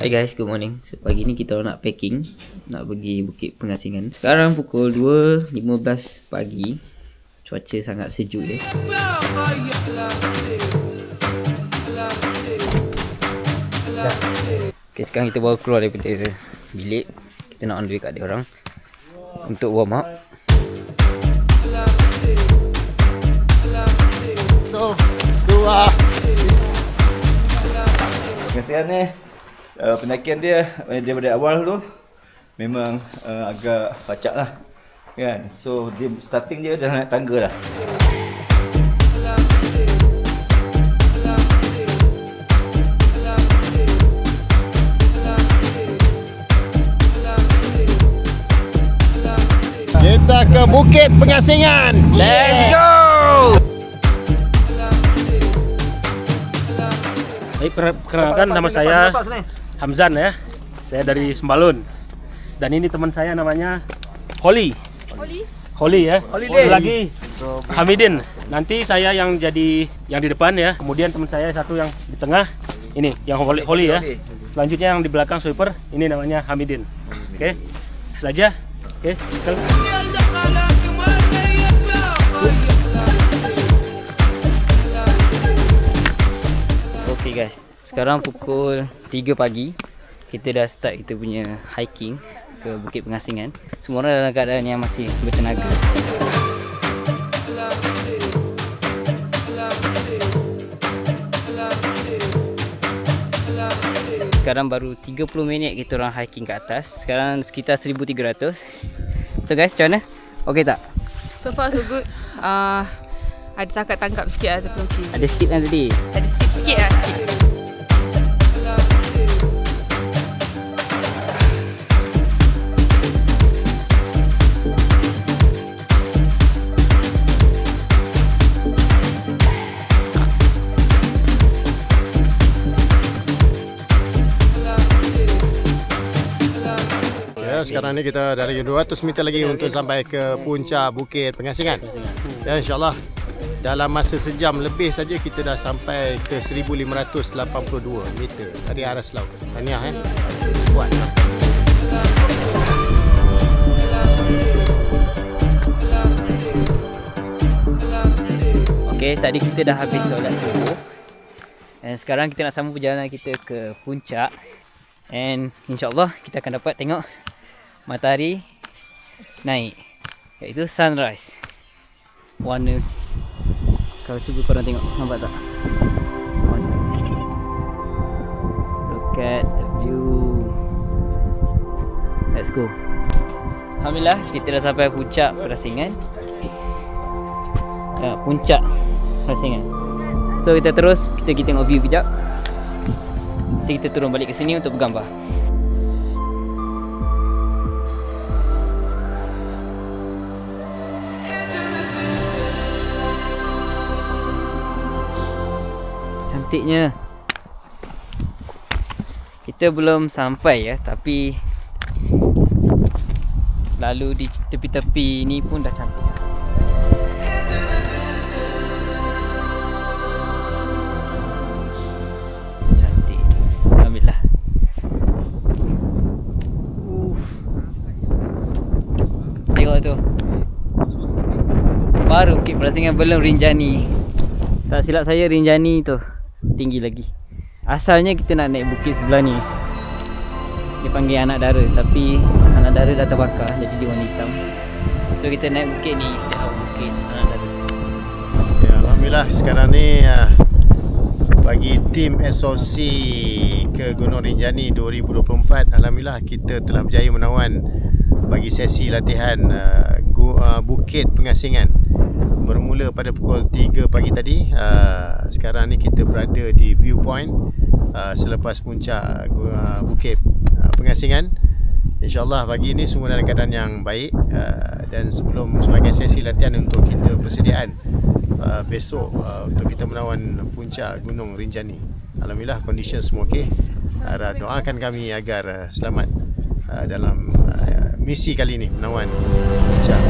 Hi guys, good morning. So pagi ni kita orang nak packing, nak pergi Bukit Pengasingan. Sekarang pukul 2.15 pagi. Cuaca sangat sejuk ya. Okay, sekarang kita baru keluar daripada bilik. Kita nak on the way kat dia orang untuk warm up. Satu, dua. Pengasingan ni uh, pendakian dia uh, daripada awal tu memang uh, agak pacak lah kan so dia starting dia dah naik tangga lah Kita ke Bukit Pengasingan. Let's go. Baik, per- perkenalkan nama saya Hamzan ya. Saya dari Sembalun. Dan ini teman saya namanya Holly. Holly? Holly ya. Holiday. lagi Hamidin. Nanti saya yang jadi yang di depan ya. Kemudian teman saya satu yang di tengah. Ini yang Holly, Holly ya. Selanjutnya yang di belakang sweeper. Ini namanya Hamidin. Oke. Saja. Oke. Okay. Okay guys, sekarang pukul 3 pagi. Kita dah start kita punya hiking ke Bukit Pengasingan. Semua orang dalam keadaan yang masih bertenaga. Sekarang baru 30 minit kita orang hiking ke atas. Sekarang sekitar 1300. So guys, macam mana? Okay tak? So far so good. Uh, ada tangkap-tangkap sikit lah tapi okey. Ada skip kan tadi? Ada steep sekarang ni kita dari 200 meter lagi untuk sampai ke puncak Bukit Pengasingan. Ya, insyaAllah dalam masa sejam lebih saja kita dah sampai ke 1582 meter dari aras laut. Tahniah eh. Kuat. Okay, tadi kita dah habis solat subuh. And sekarang kita nak sambung perjalanan kita ke puncak. And insyaAllah kita akan dapat tengok matahari naik. Iaitu sunrise. Warna. Kalau cuba korang tengok. Nampak tak? Warna. Look at the view. Let's go. Alhamdulillah kita dah sampai puncak Perasingan. Ya, puncak Perasingan. So kita terus kita kita tengok view kejap. Nanti kita turun balik ke sini untuk bergambar. Cantiknya. Kita belum sampai ya, tapi lalu di tepi-tepi ni pun dah cantik. Baru Bukit Perasingan belum Rinjani. Tak silap saya Rinjani tu tinggi lagi. Asalnya kita nak naik bukit sebelah ni. Dia panggil anak dara tapi anak dara dah terbakar jadi dia warna hitam. So kita naik bukit ni instead of bukit anak dara. Ya, Alhamdulillah sekarang ni uh, bagi tim SOC ke Gunung Rinjani 2024 Alhamdulillah kita telah berjaya menawan bagi sesi latihan uh, uh, Bukit Pengasingan bermula pada pukul 3 pagi tadi uh, sekarang ni kita berada di viewpoint uh, selepas puncak uh, Bukit uh, Pengasingan InsyaAllah pagi ini semua dalam keadaan yang baik uh, dan sebelum sebagai sesi latihan untuk kita persediaan uh, besok uh, untuk kita menawan puncak Gunung Rinjani. Alhamdulillah condition semua okey. Uh, doakan kami agar uh, selamat uh, dalam uh, misi kali ini menawan puncak.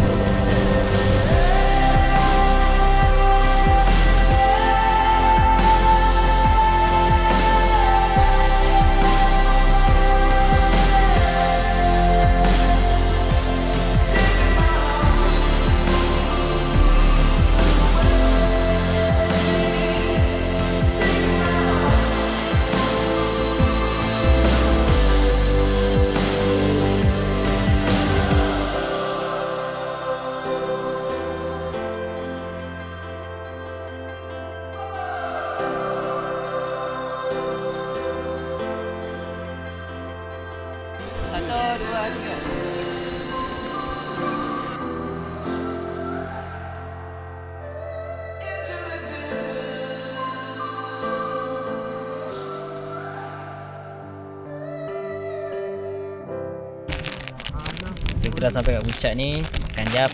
Kita dah sampai kat puncak ni. Makan jap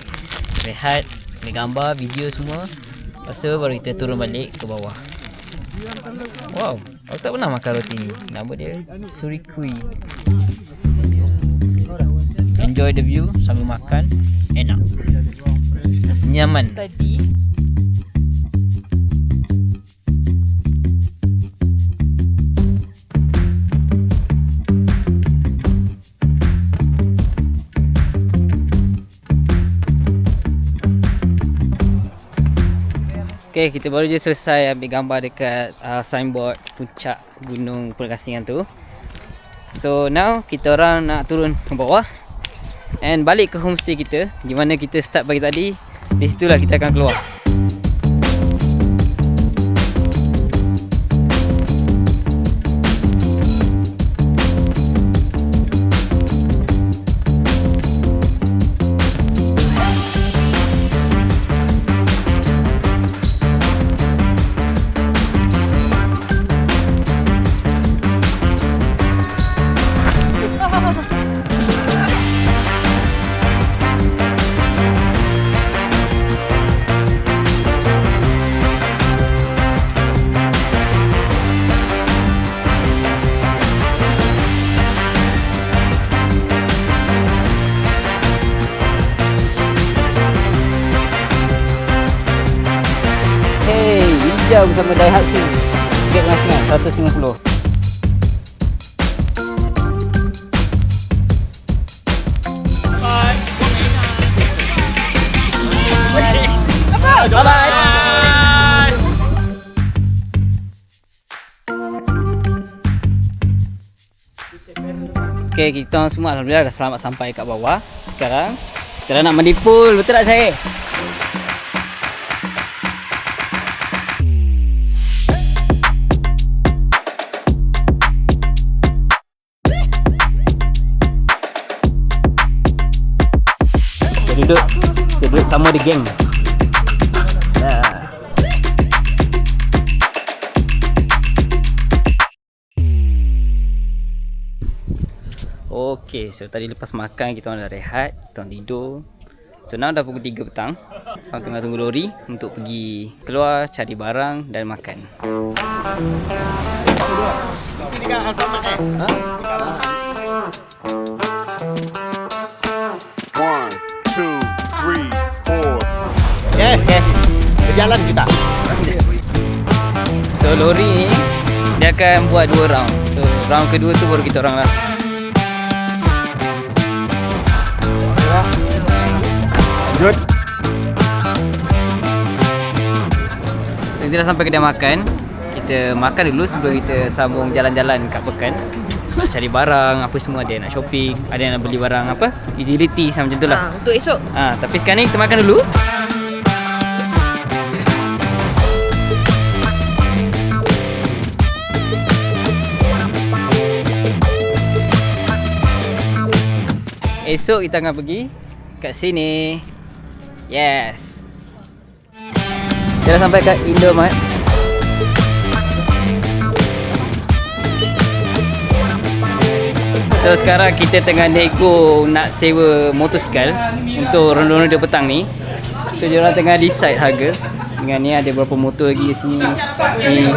Rehat Ambil gambar Video semua. Lepas tu baru kita turun balik ke bawah. Wow Aku tak pernah makan roti ni. Nama dia Surikui Enjoy the view Sambil makan. Enak. Nyaman. Tadi Okay, kita baru je selesai ambil gambar dekat uh, signboard puncak gunung Pergasingan tu. So now kita orang nak turun ke bawah and balik ke homestay kita di mana kita start pagi tadi. Di situlah kita akan keluar. Hijau bersama Daihatsu. Dengan sengat 150. Okay, kita semua Alhamdulillah dah selamat sampai kat bawah Sekarang Kita dah nak mandi pool Betul tak saya? Sama the gang. Okay, so tadi lepas makan kita orang dah rehat, kita orang tidur. So now dah pukul 3 petang. Kita tengah tunggu lori untuk pergi keluar cari barang dan makan. One, Berjalan kita. So lori ni dia akan buat dua round. So round kedua tu baru kita orang lah. Lanjut. So, kita dah sampai kedai makan. Kita makan dulu sebelum kita sambung jalan-jalan kat Pekan. Nak cari barang, apa semua ada yang nak shopping, ada yang nak beli barang apa? Utility sama macam tu lah. ha, Untuk esok Ah, tapi sekarang ni kita makan dulu. Esok kita akan pergi kat sini. Yes. Kita sampai kat Indomaret. So sekarang kita tengah nego nak sewa motosikal untuk ronda-ronda petang ni. So dia orang tengah decide harga. Dengan ni ada berapa motor lagi sini. Ni.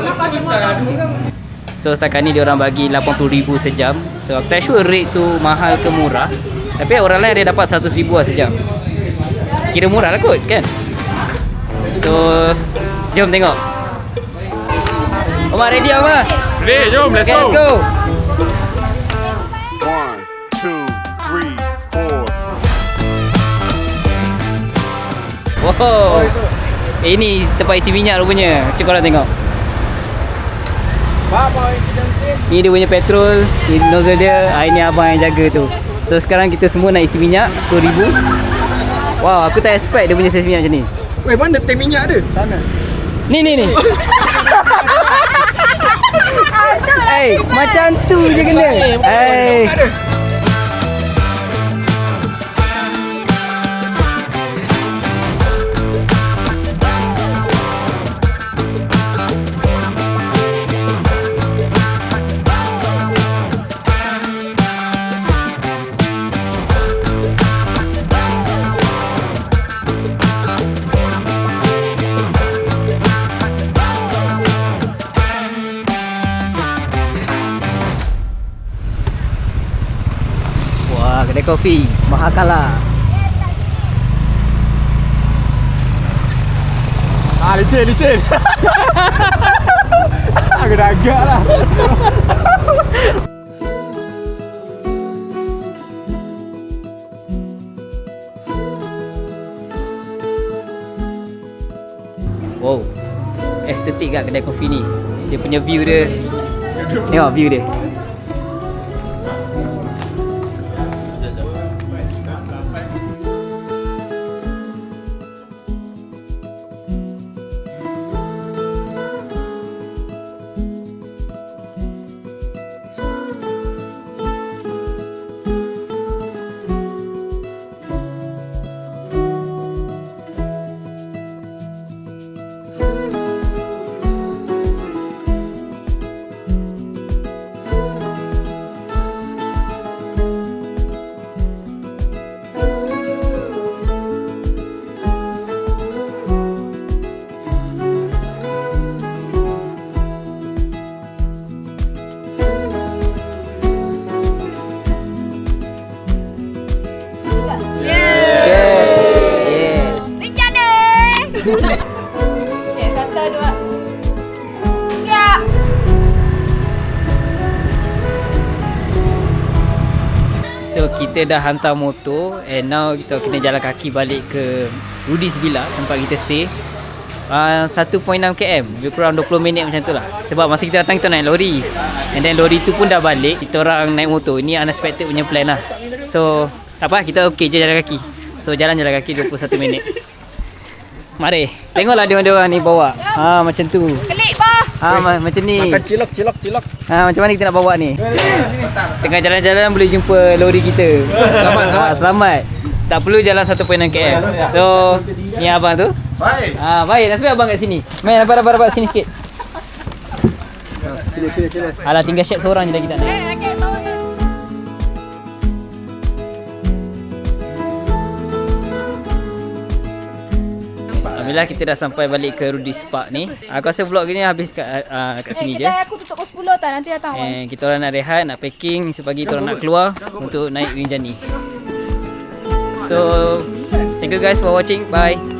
So setakat ni dia orang bagi 80,000 sejam. So aku tak sure rate tu mahal ke murah. Tapi orang lain ada dapat 100,000 lah sejam. Kira murah lah kot kan? So jom tengok. Omar ready Omar? Ready, jom, let's Okay, let's go. One, two, three, four. Wow. Eh, ini tempat isi minyak rupanya. Macam korang tengok. Ni dia punya petrol, ni nozzle dia, ah, ini abang yang jaga tu. So sekarang kita semua nak isi minyak 10,000. Wow, aku tak expect dia punya saiz minyak macam ni. Weh, mana tank minyak dia? Sana. Ni ni ni. hey, macam tu je kena. Hey. Kopi Mahakala. Ah, licin, licin. Agak-agak lah. Wow. Estetik kat kedai kopi ni. Dia punya view dia. Tengok view dia. So kita dah hantar motor and now kita kena jalan kaki balik ke Rudy's Villa tempat kita stay. Uh, 1.6 km Lebih kurang 20 minit macam tu lah. Sebab masa kita datang kita naik lori. And then lori tu pun dah balik Kita orang naik motor. Ini unexpected punya plan lah. So tak apa kita okey je jalan kaki. So jalan jalan kaki 21 minit. Mari Tengoklah dia orang ni bawa. Ha, Macam tu Ha, ma- Macam ni Makan cilok, cilok, cilok. Ha, macam mana kita nak bawa ni? Tengah jalan-jalan boleh jumpa lori kita. Selamat, selamat. Ha, selamat. Tak perlu jalan 1.6 km. So, ni abang tu. Baik. Ha, baik. Nasib abang kat sini. Main rapat rapat rapat sini sikit. Sini, sini, sini. Alah tinggal share seorang je dah kita nak. Eh, Alhamdulillah kita dah sampai balik ke Rudy's Park ni. Aku rasa vlog ni habis kat, uh, kat sini je. Aku tutup pukul 10 tak nanti datang. And kita orang nak rehat, nak packing. Esok pagi kita orang nak keluar untuk naik Rinjani. So, thank you guys for watching. Bye.